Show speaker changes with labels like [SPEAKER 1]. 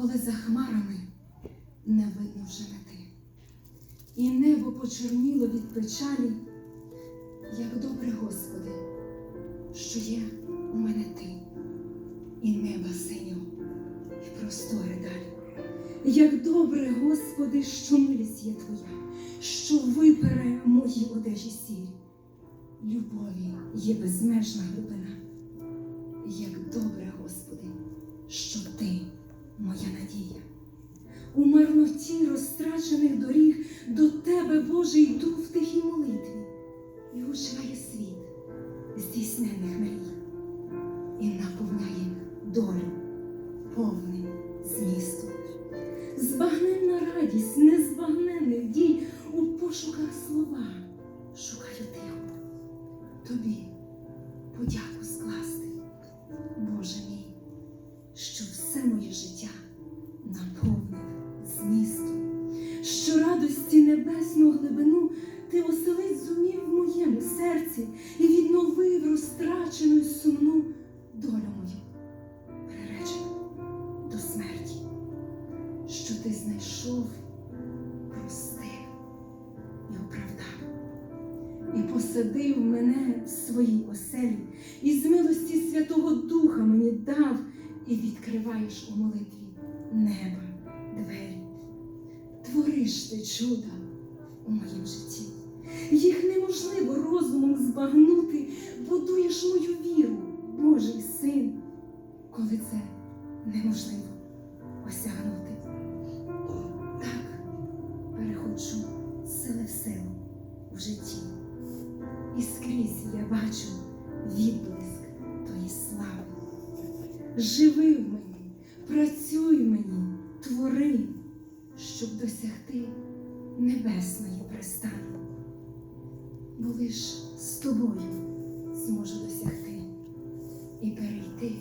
[SPEAKER 1] коли за хмарами не видно вже мети, і небо почерніло від печалі, як добре, Господи, що є у мене ти, і неба синього, і простори далі. Як добре, Господи, що милість є Твоя, що випере мої одежі сірі. Любові є безмежна глибина. Моя надія. У марноті розтрачених доріг до Тебе, Боже, йду в тихій молитві, і оживає світ здійснених мрій і наповняє долю повним змістом. Збагненна радість незбагненних дій у пошуках слова шукаю тихо. Тобі подяку скласти, Боже мій, що все моє життя наповнив змістом, що радості небесну глибину ти оселить зумів в моєму серці і відновив розтрачену й сумну долю мою, приречену до смерті, що ти знайшов, простив і оправдав. І посадив мене в своїй оселі, і з милості Святого Духа мені дав, і відкриваєш у молитві неба, двері. Твориш ти чуда у моїм житті. Їх неможливо розумом збагнути, будуєш мою віру, Божий син, коли це неможливо осягнути. Так переходжу з сили в силу в житті. І скрізь я бачу відблиск тої слави. Живи в мені, працюй мені, твори, щоб досягти небесної пристану. Бо лиш з тобою зможу досягти і перейти